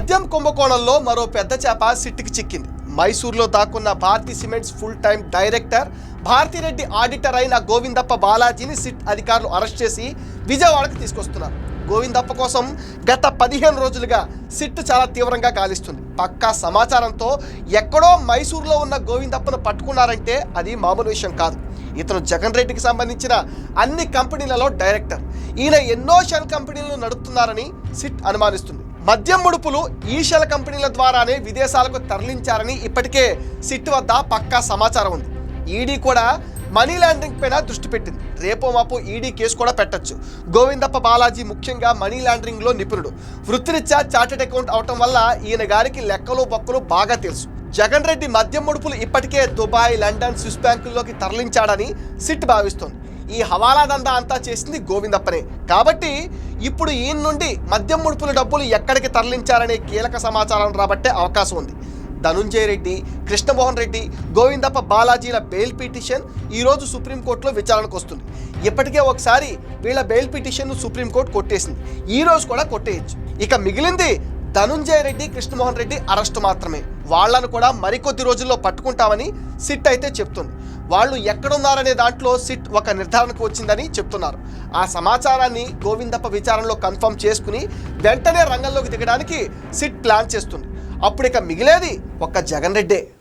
మద్యం కుంభకోణంలో మరో పెద్ద చేప సిట్టికి చిక్కింది. మైసూర్లో దాక్కున్న Bharathi cements full time director Bharathi Reddy auditor అయిన గోవిందప్ప బాలాజీని సిట్ అధికారులు అరెస్ట్ చేసి విజయవాడకు తీసుకొస్తున్నారు. గోవిందప్ప కోసం గత పదిహేను రోజులుగా సిట్ చాలా తీవ్రంగా గాలిస్తుంది. పక్కా సమాచారంతో ఎక్కడో మైసూర్లో ఉన్న గోవిందప్పను పట్టుకున్నారంటే అది మామూలు విషయం కాదు. ఇతను జగన్ రెడ్డికి సంబంధించిన అన్ని కంపెనీలలో డైరెక్టర్. ఈయన ఎన్నో షెల్ కంపెనీలను నడుపుతున్నారని సిట్ అనుమానిస్తుంది. మద్యం ముడుపులు ఈషల కంపెనీల ద్వారానే విదేశాలకు తరలించారని ఇప్పటికే సిట్ వద్ద పక్కా సమాచారం ఉంది. ఈడీ కూడా మనీ లాండరింగ్ పైన దృష్టి పెట్టింది. రేపో మాపో ఈడీ కేసు కూడా పెట్టొచ్చు. గోవిందప్ప బాలాజీ ముఖ్యంగా మనీ లాండరింగ్లో నిపుణుడు. వృత్తిరీత్యా చార్టెడ్ అకౌంట్ అవటం వల్ల ఈయన గారికి లెక్కలు బొక్కలు బాగా తెలుసు. జగన్ రెడ్డి మద్యం ముడుపులు ఇప్పటికే దుబాయ్ లండన్ స్విస్ బ్యాంకుల్లోకి తరలించాడని సిట్ భావిస్తోంది. ఈ హవాలా దందా అంతా చేసింది గోవిందప్పనే. కాబట్టి ఇప్పుడు ఈయన నుండి మద్యం ముడుపుల డబ్బులు ఎక్కడికి తరలించారనే కీలక సమాచారం రాబట్టే అవకాశం ఉంది. ధనుంజయ రెడ్డి కృష్ణమోహన్ రెడ్డి గోవిందప్ప బాలాజీల బెయిల్ పిటిషన్ ఈరోజు సుప్రీంకోర్టులో విచారణకు వస్తుంది. ఇప్పటికే ఒకసారి వీళ్ళ బెయిల్ పిటిషన్ను సుప్రీంకోర్టు కొట్టేసింది. ఈరోజు కూడా కొట్టేయచ్చు. ఇక మిగిలింది ధనుంజయ రెడ్డి కృష్ణమోహన్ రెడ్డి అరెస్టు మాత్రమే. వాళ్ళను కూడా మరికొద్ది రోజుల్లో పట్టుకుంటామని సిట్ అయితే చెప్తుంది. వాళ్ళు ఎక్కడున్నారనే దాంట్లో సిట్ ఒక నిర్ధారణకు వచ్చిందని చెప్తున్నారు. ఆ సమాచారాన్ని గోవిందప్ప విచారణలో కన్ఫర్మ్ చేసుకుని వెంటనే రంగంలోకి దిగడానికి సిట్ ప్లాన్ చేస్తుంది. అప్పుడు ఇక మిగిలేది ఒక్క జగన్ రెడ్డే.